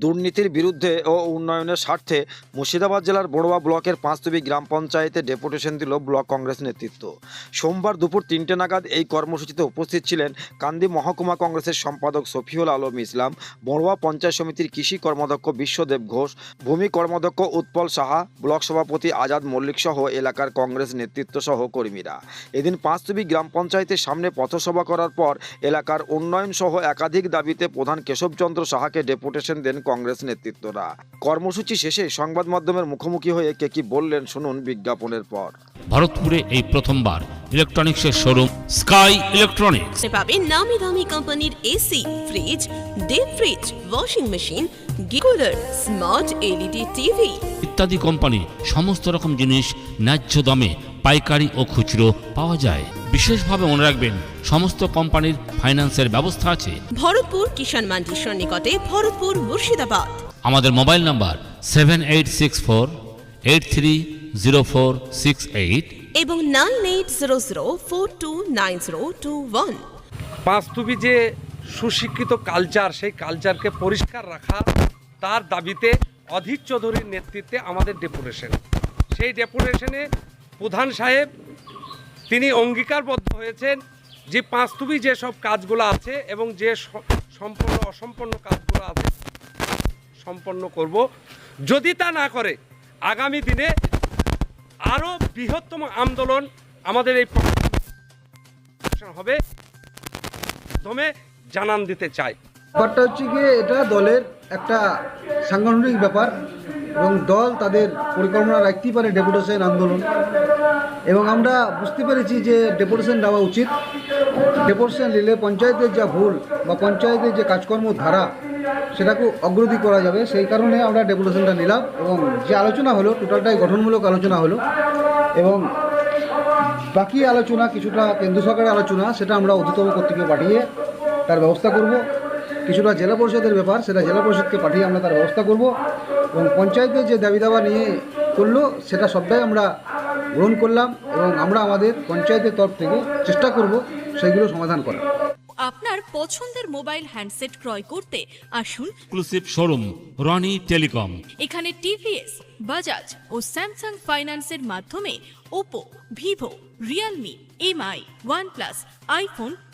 দুর্নীতির বিরুদ্ধে ও উন্নয়নের স্বার্থে মুর্শিদাবাদ জেলার বড়ুয়া ব্লকের পাঁচতুবি গ্রাম পঞ্চায়েতে ডেপুটেশন দিল ব্লক কংগ্রেস নেতৃত্ব। সোমবার দুপুর তিনটে নাগাদ এই কর্মসূচিতে উপস্থিত ছিলেন কান্দি মহকুমা কংগ্রেসের সম্পাদক সফিউল আলম ইসলাম, বড়ুয়া পঞ্চায়েত সমিতির কৃষি কর্মাধ্যক্ষ বিশ্বদেব ঘোষ, ভূমি কর্মাধ্যক্ষ উৎপল সাহা, ব্লক সভাপতি আজাদ মল্লিক সহ এলাকার কংগ্রেস নেতৃত্ব সহ কর্মীরা। এদিন পাঁচতুবি গ্রাম পঞ্চায়েতের সামনে পথসভা করার পর এলাকার উন্নয়ন সহ একাধিক দাবিতে প্রধান কেশবচন্দ্র সাহাকে ডেপুটেশন দেন কংগ্রেস নেতৃত্বরা। কর্মসূচি শেষে সংবাদ মাধ্যমের মুখোমুখি হয়ে কে কি বললেন শুনুন বিজ্ঞাপনের পর। ভারতপুরে এই প্রথমবার ইলেকট্রনিক্সের শোরুম স্কাই ইলেকট্রনিক্স। পাবেন নামি দামি কোম্পানির AC fridge deep fridge washing machine গিকুলার smart LED TV. ইত্যাদি কোম্পানি সমস্ত রকম জিনিস ন্যায্য দামে পাইকারি ও খুচরো পাওয়া যায়। বিশেষভাবে মনে রাখবেন সমস্ত কোম্পানির ফাইন্যান্সের ব্যবস্থা আছে। ভরতপুর কিষাণ মান্ডির সন্নিকটে ভরতপুর মুর্শিদাবাদ। আমাদের mobile number seven eight six four eight three zero four six eight. এবং nine eight zero zero four two nine zero two one. পাঁচতুবি যে সুশিক্ষিত কালচার সেই কালচারকে পরিষ্কার রাখা তার দাবিতে অধীর চৌধুরীর নেতৃত্বে আমাদের ডেপুটেশন। সেই ডেপুটেশনে প্রধান সাহেব, তিনি অঙ্গীকারবদ্ধ হয়েছেন যে পাঁচতুবি যেসব কাজগুলো আছে এবং যে সম্পূর্ণ অসম্পন্ন কাজগুলো আছে, সম্পন্ন করব। যদি তা না করে, আগামী দিনে আরও বৃহত্তম আন্দোলন আমাদের এই হবে। মাধ্যমে জানান দিতে চাই। ব্যাপারটা হচ্ছে গিয়ে এটা দলের একটা সাংগঠনিক ব্যাপার। এবং দল তাদের পরিকল্পনা রাখতেই পারে ডেপুটেশন আন্দোলন। এবং আমরা বুঝতে পেরেছি যে ডেপুটেশন দেওয়া উচিত। ডেপুটেশন নিলে পঞ্চায়েতের যা ভুল বা পঞ্চায়েতের যে কাজকর্ম ধারা সেটাকে অগ্রগতি করা যাবে। সেই কারণে আমরা ডেপুটেশনটা নিলাম এবং যে আলোচনা হলো, টোটালটাই গঠনমূলক আলোচনা হলো। এবং বাকি আলোচনা কিছুটা কেন্দ্র সরকারের আলোচনা, সেটা আমরা অধিতম কর্তৃকে পাঠিয়ে তার ব্যবস্থা করব। কিছুটা জেলা পরিষদের ব্যাপার সেটা জেলা পরিষদকে পাঠিয়ে আমরা তার ব্যবস্থা করব এবং পঞ্চায়েতের যে দাবি দাবা নিয়ে করল সেটা সবটাই আমরা গ্রহণ করলাম এবং আমরা আমাদের পঞ্চায়েতের তরফ থেকে চেষ্টা করব সেইগুলো সমাধান করার। আপনার পছন্দের মোবাইল হ্যান্ডসেট ক্রয় করতে আসুন। এক্সক্লুসিভ শোরুম রনি টেলিকম এখানে টিভিএস বাজাজ ও স্যামসাং ফাইন্যান্সের মাধ্যমে Oppo Vivo Realme MI OnePlus iPhone